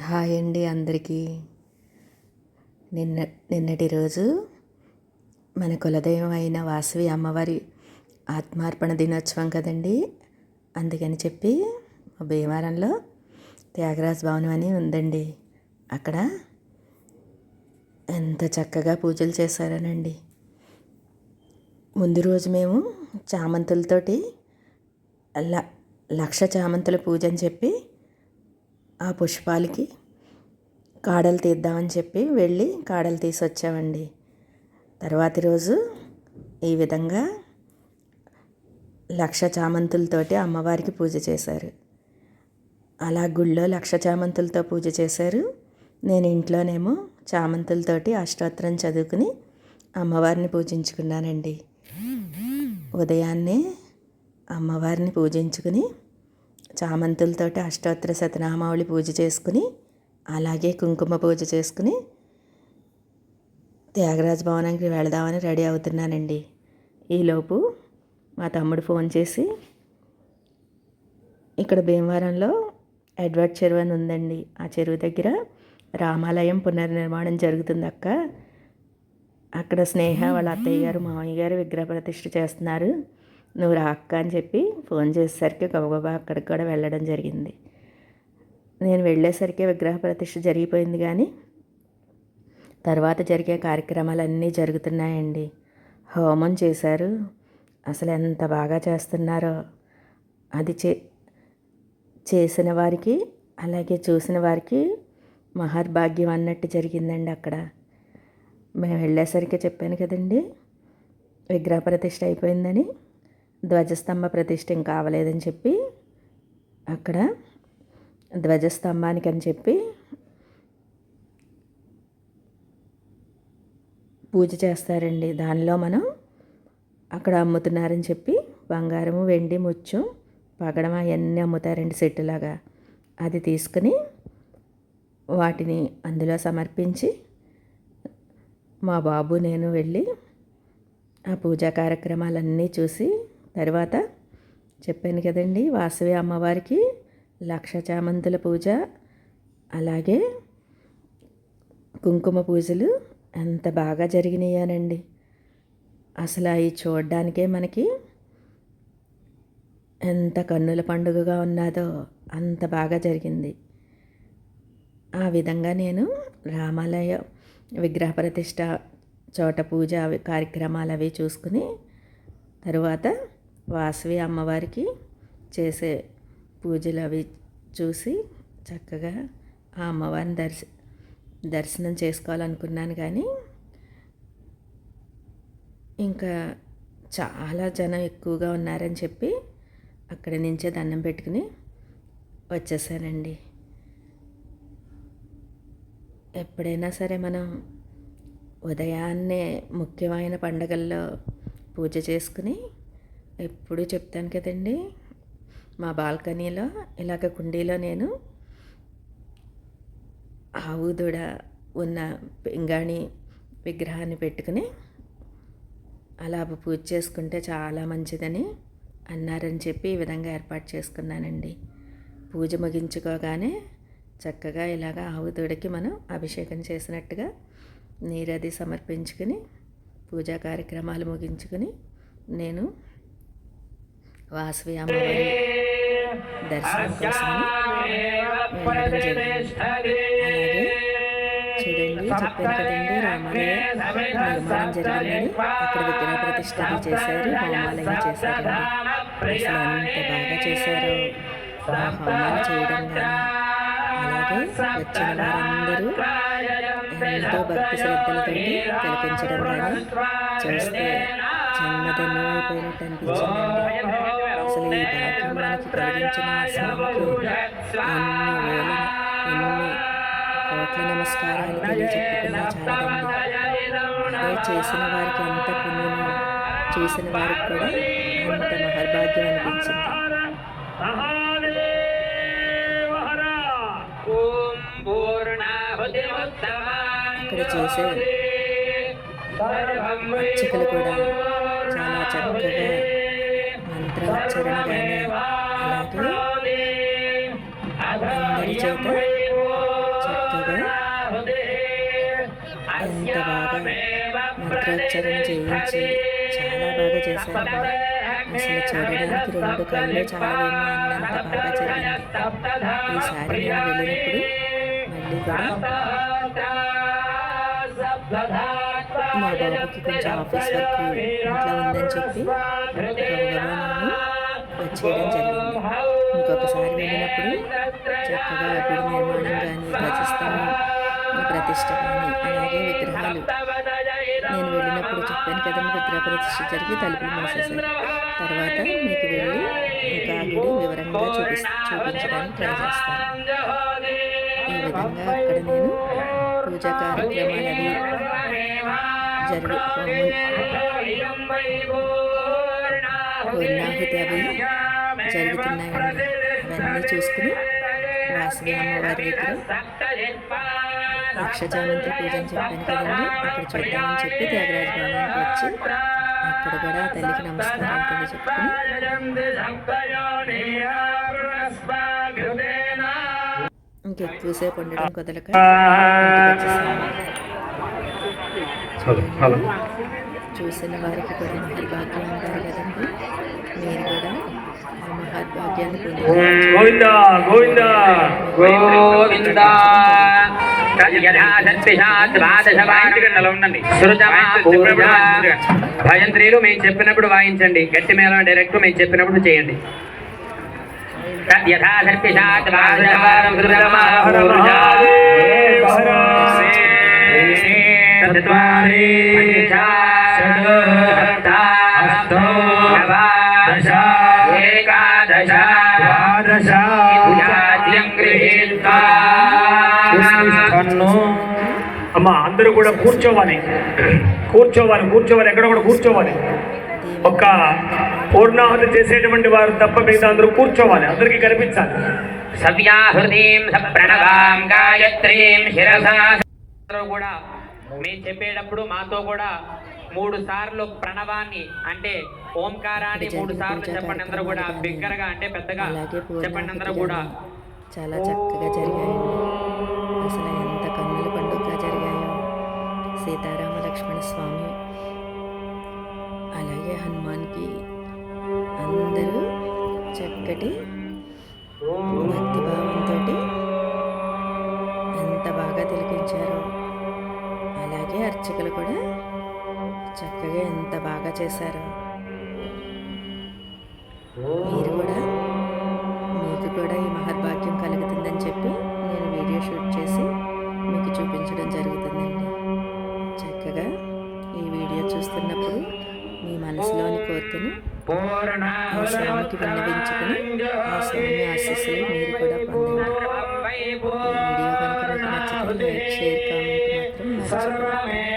Hi అండి అందరికీ. నిన్న నిన్నటి రోజు మన కులదైవం అయిన వాసవి అమ్మవారి ఆత్మార్పణ దినోత్సవం కదండి. అందుకని చెప్పి భీమవరంలో త్యాగరాజ భవనం అని ఉందండి. అక్కడ ఎంత చక్కగా పూజలు చేశారనండి. ముందు రోజు మేము చామంతులతోటి ల లక్ష చామంతుల పూజ అని చెప్పి ఆ పుష్పాలకి కాడలు తీద్దామని చెప్పి వెళ్ళి కాడలు తీసి వచ్చామండి తర్వాతి రోజు ఈ విధంగా లక్ష చామంతులతోటి అమ్మవారికి పూజ చేశారు. అలా గుళ్ళో లక్ష చామంతులతో పూజ చేశారు. నేను ఇంట్లోనేమో చామంతులతోటి అష్టోత్తరం చదువుకుని అమ్మవారిని పూజించుకున్నానండి. ఉదయాన్నే అమ్మవారిని పూజించుకుని చామంతులతోటి అష్టోత్తర శతనామావళి పూజ చేసుకుని అలాగే కుంకుమ పూజ చేసుకుని త్యాగరాజ భవనానికి వెళదామని రెడీ అవుతున్నానండి. ఈలోపు మా తమ్ముడు ఫోన్ చేసి ఇక్కడ భీమవరంలో ఎడ్వర్డ్ చెరువు అని ఉందండి. ఆ చెరువు దగ్గర రామాలయం పునర్నిర్మాణం జరుగుతుంది అక్క. అక్కడ స్నేహ వాళ్ళ అత్తయ్య గారు మామయ్య గారు విగ్రహ ప్రతిష్ఠ చేస్తున్నారు. నువ్వు రా అక్క అని చెప్పి ఫోన్ చేసేసరికి గబగబా అక్కడికి కూడా వెళ్ళడం జరిగింది. నేను వెళ్ళేసరికి విగ్రహ ప్రతిష్ఠ జరిగిపోయింది కానీ తర్వాత జరిగే కార్యక్రమాలన్నీ జరుగుతున్నాయండి. హోమం చేశారు. అసలు ఎంత బాగా చేస్తున్నారో. అది చే చేసిన వారికి అలాగే చూసిన వారికి మహర్భాగ్యం అన్నట్టు జరిగిందండి అక్కడ. మేము వెళ్ళేసరికి చెప్పాను కదండి విగ్రహ ప్రతిష్ఠ అయిపోయిందని ధ్వజస్తంభ ప్రతిష్ఠ ఇంకా కావలేదని చెప్పి అక్కడ ధ్వజస్తంభానికి అని చెప్పి పూజ చేస్తారండి. దానిలో మనం అక్కడ అమ్ముతున్నారని చెప్పి బంగారము వెండి ముత్యం పగడం అవన్నీ అమ్ముతారండి సెట్టులాగా. అది తీసుకుని వాటిని అందులో సమర్పించి మా బాబు నేను వెళ్ళి ఆ పూజా కార్యక్రమాలన్నీ చూసి తర్వాత చెప్పాను కదండి వాసవి అమ్మవారికి లక్ష చామంతుల పూజ అలాగే కుంకుమ పూజలు ఎంత బాగా జరిగినాయనండి. అసలు అవి చూడడానికే మనకి ఎంత కన్నుల పండుగగా ఉన్నదో అంత బాగా జరిగింది. ఆ విధంగా నేను రామాలయ విగ్రహ ప్రతిష్ట చోట పూజ కార్యక్రమాలు అవి చూసుకుని తరువాత వాసవి అమ్మవారికి చేసే పూజలు అవి చూసి చక్కగా ఆ అమ్మవారిని దర్శ దర్శనం చేసుకోవాలనుకున్నాను కానీ ఇంకా చాలా జనం ఎక్కువగా ఉన్నారని చెప్పి అక్కడి నుంచే దండం పెట్టుకుని వచ్చేసానండి. ఎప్పుడైనా సరే మనం ఉదయాన్నే ముఖ్యమైన పండగల్లో పూజ చేసుకుని ఎప్పుడూ చెప్తాను కదండి. మా బాల్కనీలో ఇలాగ కుండీలో నేను ఆవు దూడ ఉన్న పింగాణి విగ్రహాన్ని పెట్టుకుని అలా పూజ చేసుకుంటే చాలా మంచిదని అన్నారని చెప్పి ఈ విధంగా ఏర్పాటు చేసుకున్నానండి. పూజ ముగించుకోగానే చక్కగా ఇలాగ ఆవు దూడకి మనం అభిషేకం చేసినట్టుగా నీరది సమర్పించుకుని పూజా కార్యక్రమాలు ముగించుకుని నేను వాసవి అమ్మవారి దర్శనం కోసం వెళ్ళడం జరిగింది అలాగే చూడండి చెప్పాను కదండి రామాలయ నిర్మాణం జరిగిందని అక్కడ విగ్రహ ప్రతిష్ట చేశారు హోమాలయం చేశారండి అసలు ఎంత బాగా చేశారో. హోమాలు చేయడం కానీ అలాగే వచ్చిన వారందరూ ఎంతో భక్తి శ్రద్ధలతో కల్పించడం కానీ చేస్తే జన్మధన్యం అయిపోయినట్టు అనిపించిందండి. అసలు ఈ భాగ్యం మనకి కలిగించిన స్వామికి వేల ఎన్ని కోట్ల నమస్కారాలు చాలదండి అదే చేసిన వారికి ఎంత పుణ్యమో చేసిన వారికి కూడా అంత మహర్భాగ్యం అనిపించింది. ఇక్కడ చేసే అర్చకులు కూడా చాలా చక్కగా మంత్రోచ్చరణ అలాగే అందరి చేత చక్కగా ఎంత బాగా మంత్రోచ్చరణ చేయించి చాలా బాగా చేశారు. అసలు చదవడానికి రెండు కళ్ళు చాలా అన్నంత బాగా జరిగింది. ఈసారి నేను వెళ్ళినప్పుడు మళ్ళీ కూడా మా బాబుకి కొంచెం ఆఫీస్ వర్క్ ఇంట్లో ఉందని చెప్పి గబగబా వచ్చేయడం జరిగింది. ఇంకొకసారి వెళ్ళినప్పుడు చక్కగా గుడి నిర్మాణం కానీ ధ్వజస్తంభం ప్రతిష్ట కానీ అలాగే విగ్రహాలు. నేను వెళ్ళినప్పుడు చెప్పాను కదా విగ్రహ ప్రతిష్ట జరిగి తలుపులు మూసేశారు. తర్వాత మీకు వెళ్ళి ఇంకా గుడి వివరంగా చూపి చూపించడానికి ట్రై చేస్తాను. ఈ విధంగా అక్కడ నేను పూజా కార్యక్రమాలు అవి జరుగు పూర్ణాహుతి అవి జరుగుతున్నాయండి అవన్నీ చూసుకుని వాసవి అమ్మవారి దగ్గర లక్షజామంతి పూజ అని చెప్పాను కదండి అక్కడ చూద్దామని చెప్పి త్యాగరాజ భవనానికి వచ్చి అక్కడ కూడా తల్లికి నమస్కారం తెలియజెప్పుకుని ఇంకెక్కువసేపు ఉండడం కుదరక చూసిన వారికి కూడా మహర్భాగ్యం అంటారు కదండి. మీరు కూడా భయంత్రీలు మేము చెప్పినప్పుడు వాయించండి. గట్టి మేళం డైరెక్ట్ మేము చెప్పినప్పుడు చేయండి. యథా అమ్మ అందరూ కూడా కూర్చోవాలి. కూర్చోవాలి కూర్చోవాలి ఎక్కడ కూడా కూర్చోవాలి. ఒక్క పూర్ణాహుతి చేసేటువంటి వారు తప్ప మిగతా అందరూ కూర్చోవాలి. అందరికీ కనిపించాలి. సవ్యాహృతిం సప్రణవాం గాయత్రీం శిరసా అందరూ కూడా మేము చెప్పేటప్పుడు మాతో కూడా మూడు సార్లు ప్రణవాన్ని అంటే ఓంకారాన్ని మూడు సార్లు చెప్పండి అందరూ కూడా బిగ్గరగా అంటే పెద్దగా చెప్పండి అందరూ కూడా. చాలా చక్కగా జరిగాయండి అసలు ఎంత కన్నుల పండుగగా జరిగాయో. సీతారామ లక్ష్మణ స్వామి అలాగే హనుమాన్కి అందరూ చక్కటి భక్తిభావంతో అర్చకులు కూడా చక్కగా ఎంత బాగా చేశారో. మీరు కూడా మీకు కూడా ఈ మహద్భాగ్యం కలుగుతుందని చెప్పి నేను వీడియో షూట్ చేసి మీకు చూపించడం జరుగుతుందండి. చక్కగా ఈ వీడియో చూస్తున్నప్పుడు మీ మనసులోని కోరికను ఆ స్వామికి విన్నవించుకుని ఆ స్వామి ఆశీస్సులు మీరు కూడా పొందండి. వీడియో కనుక నచ్చితే లైక్ షేర్ కామెంట్ सर्वमे